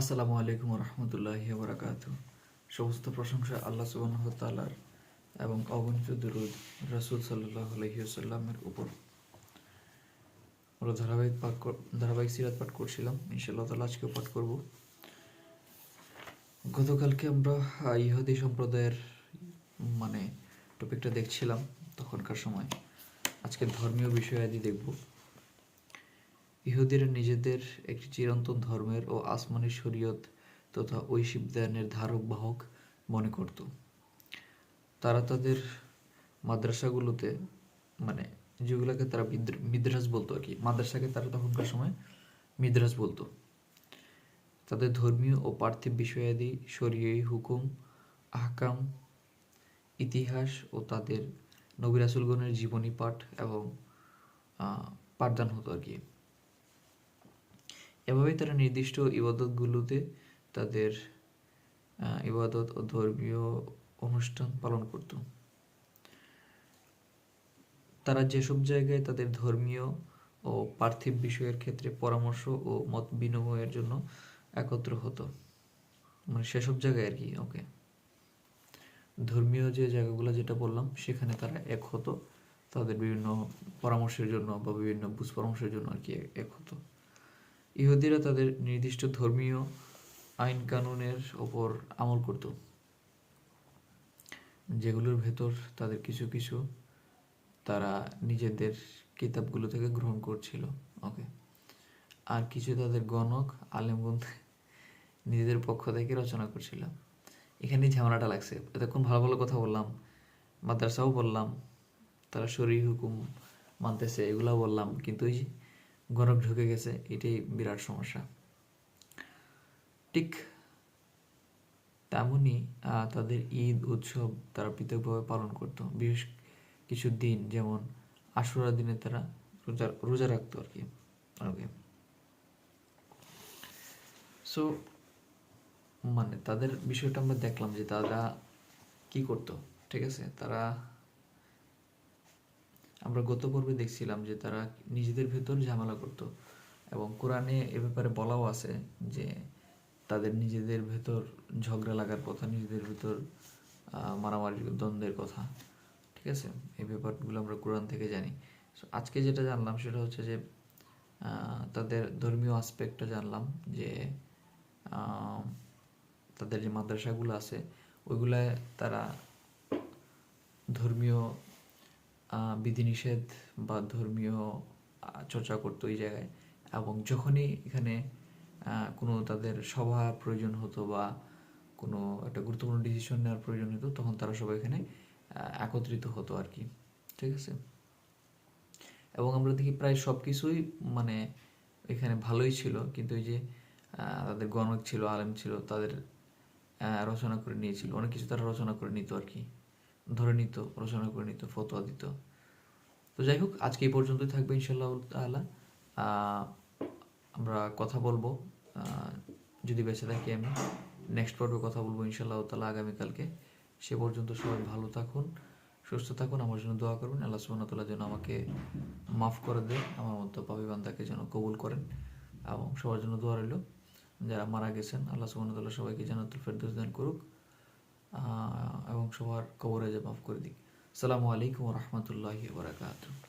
আসসালামু আলাইকুম রহমতুল্লাহ বরাকাত সমস্ত প্রশংসা আল্লাহ সুবাহ তালার এবং অগণিত দুরুদ রসুল সাল্লাহ আলহিউসাল্লামের উপর। আমরা ধারাবাহিক পাঠ ধারাবাহিক সিরাত পাঠ করছিলাম ইনশাল্লাহ তালা আজকেও পাঠ করব। গতকালকে আমরা ইহুদি সম্প্রদায়ের মানে টপিকটা দেখছিলাম তখনকার সময়। আজকে ধর্মীয় বিষয়াদি দেখব। ইহুদিরা নিজেদের একটি চিরন্তন ধর্মের ও আসমানি শরীয়ত তথা ঐশিব জ্ঞানের ধারক বাহক মনে করত। তারা তাদের মাদ্রাসাগুলোতে মানে যেগুলোকে তারা মিদ্র- মিদ্রাস বলতো আর কি, মাদ্রাসাকে তারা তখনকার সময় মিদ্রাস বলতো। তাদের ধর্মীয় ও পার্থিব বিষয়াদি শরীয়ী হুকুম, আহকাম, ইতিহাস ও তাদের নবী রাসুলগণের জীবনী পাঠ এবং পাঠদান হতো আর কি। এভাবেই তারা নির্দিষ্ট ইবাদতগুলোতে তাদের ইবাদত ও ধর্মীয় অনুষ্ঠান পালন করত। তারা যেসব জায়গায় তাদের ধর্মীয় ও পার্থিব বিষয়ের ক্ষেত্রে পরামর্শ ও মত বিনিময়ের জন্য একত্র হতো। মানে সেসব জায়গায় আর কি ওকে ধর্মীয় যে জায়গাগুলো যেটা বললাম, সেখানে তারা এক হতো। তাদের বিভিন্ন পরামর্শের জন্য বা বিভিন্ন বুঝ পরামর্শের জন্য আর কি এক হতো। ইহুদিরা তাদের নির্দিষ্ট ধর্মীয় আইন কানুনের ওপর আমল করত, যেগুলোর ভেতর তাদের কিছু কিছু তারা নিজেদের কিতাবগুলো থেকে গ্রহণ করছিল ওকে আর কিছু তাদের গণক আলেমগণ নিজেদের পক্ষ থেকে রচনা করছিল। এখানে ঝামেলাটা লাগছে। এতক্ষণ ভালো ভালো কথা বললাম, মাদ্রাসাও বললাম, তারা শরীর হুকুম মানতেছে এগুলা বললাম, কিন্তু ওই গণক ঢুকে গেছে, এটাই বিরাট সমস্যা। ঠিক তেমনই তাদের ঈদ উৎসব তারা পৃথকভাবে পালন করতো। বিশেষ কিছু দিন, যেমন আশুরা দিনে তারা রোজা রোজা রাখতো আর কি। ওকে সো মানে তাদের বিষয়টা আমরা দেখলাম যে তারা কি করতো, ঠিক আছে? তারা আমরা গত পর্বে দেখছিলাম যে তারা নিজেদের ভেতর ঝামেলা করতো এবং কোরআনে এ ব্যাপারে বলাও আছে যে তাদের নিজেদের ভেতর ঝগড়া লাগার কথা, নিজেদের ভেতর মারামারি দ্বন্দ্বের কথা, ঠিক আছে? এই ব্যাপারগুলো আমরা কোরআন থেকে জানি। আজকে যেটা জানলাম সেটা হচ্ছে যে তাদের ধর্মীয় আসপেক্টটা জানলাম যে তাদের যে মাদ্রাসাগুলো আছে, ওইগুলায় তারা ধর্মীয় বিধিনিষেধ বা ধর্মীয় চর্চা করতো এই জায়গায়। এবং যখনই এখানে কোনো তাদের সভা প্রয়োজন হতো বা কোনো একটা গুরুত্বপূর্ণ ডিসিশন নেওয়ার প্রয়োজন হতো, তখন তারা সবাই এখানে একত্রিত হতো আর কি। ঠিক আছে? এবং আমরা দেখি প্রায় সব কিছুই মানে এখানে ভালোই ছিল। কিন্তু এই যে তাদের গণক ছিল, আলেম ছিল, তাদের রচনা করে নিয়েছিল। অনেক কিছু তারা রচনা করে নিত আর কি। ধরে নিত রচনা করে নিত ফতোয়া দিত। তো যাই হোক আজকে এই পর্যন্তই থাকবে ইনশাল্লাহ আহ, আমরা কথা বলব যদি বেঁচে থাকি আমি। নেক্সট পর্বে কথা বলব ইনশাল্লাহ তালা আগামীকালকে। সে পর্যন্ত সবাই ভালো থাকুন সুস্থ থাকুন আমার জন্য দোয়া করবেন। আল্লাহ তাআলা যেন আমাকে মাফ করে দেয় আমার মতো পাপি বান্দাকে যেন কবুল করেন। এবং সবার জন্য দোয়া রইল যারা মারা গেছেন আল্লাহ তাআলা সবাইকে জান্নাতুল ফেরদৌস দান করুক। এবং সবার কবরে মাফ করে দিই আসসালামু আলাইকুম রহমতুল্লাহি বারাকাতুহু।